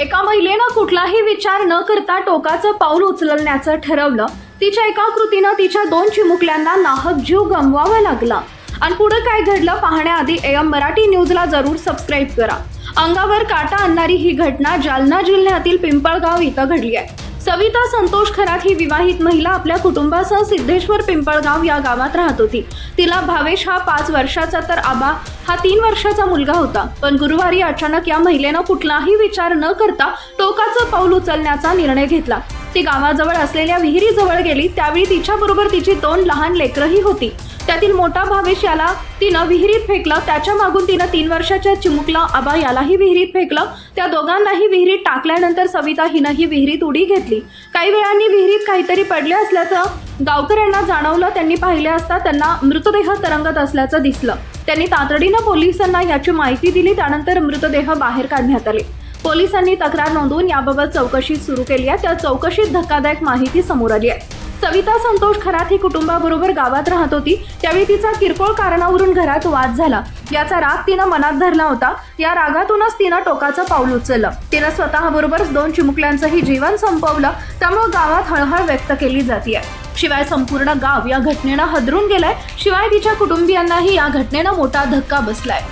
एका महिलेनं कुठलाही विचार न करता टोकाचं पाऊल उचलण्याचं ठरवलं. तिच्या एका कृतीनं तिच्या दोन चिमुकल्यांना नाहक जीव गमवावा लागला. आणि पुढं काय घडलं पाहण्याआधी एम मराठी न्यूजला जरूर सबस्क्राईब करा. अंगावर काटा आणणारी ही घटना जालना जिल्ह्यातील पिंपळगाव इथं घडली आहे. सविता संतोष खरात ही विवाहित महिला आपल्या कुटुंबासह सिद्धेश्वर पिंपळगाव या गावात राहत होती. तिला भावेश हा पाच वर्षाचा तर आबा हा तीन वर्षाचा मुलगा होता. पण गुरुवारी अचानक या महिलेनं कुठलाही विचार न करता टोकाचं पाऊल उचलण्याचा निर्णय घेतला. ती गावाजवळ असलेल्या विहिरीजवळ गेली त्यावेळी तिच्याबरोबर तिची दोन लहान लेकरंही होती. त्यातील मोठा भावेश याला तिनं विहिरीत फेकलं त्याच्या मागून तिनं तीन वर्षाच्या चिमुकला आबा यालाही विहिरीत फेकलं त्या दोघांनाही विहिरीत टाकल्यानंतर सविता हिनं ही विहिरीत उडी घेतली. काही वेळांनी विहिरीत काहीतरी पडले असल्याचं गावकऱ्यांना जाणवलं त्यांनी पाहिले असता त्यांना मृतदेह तरंगत असल्याचं दिसलं. त्यांनी तातडीनं पोलिसांना याची माहिती दिली त्यानंतर मृतदेह बाहेर काढण्यात आले. पोलिसांनी तक्रार नोंदवून याबाबत चौकशी सुरू केली आहे. त्या चौकशीत धक्कादायक माहिती समोर आली आहे. सविता संतोष खरात ही कुटुंबाबरोबर गावात राहत होती. त्यावेळी तिचा किरकोळ कारणावरून घरात वाद झाला. याचा राग तिनं मनात धरला होता. या रागातूनच तिनं टोकाचं पाऊल उचललं. तिनं स्वतःबरोबरच दोन चिमुकल्यांचंही जीवन संपवलं. त्यामुळे गावात हळहळ व्यक्त केली जाते शिवाय संपूर्ण गाव या घटनेनं हदरून गेलाय. शिवाय तिच्या कुटुंबियांनाही या घटनेनं मोठा धक्का बसलाय.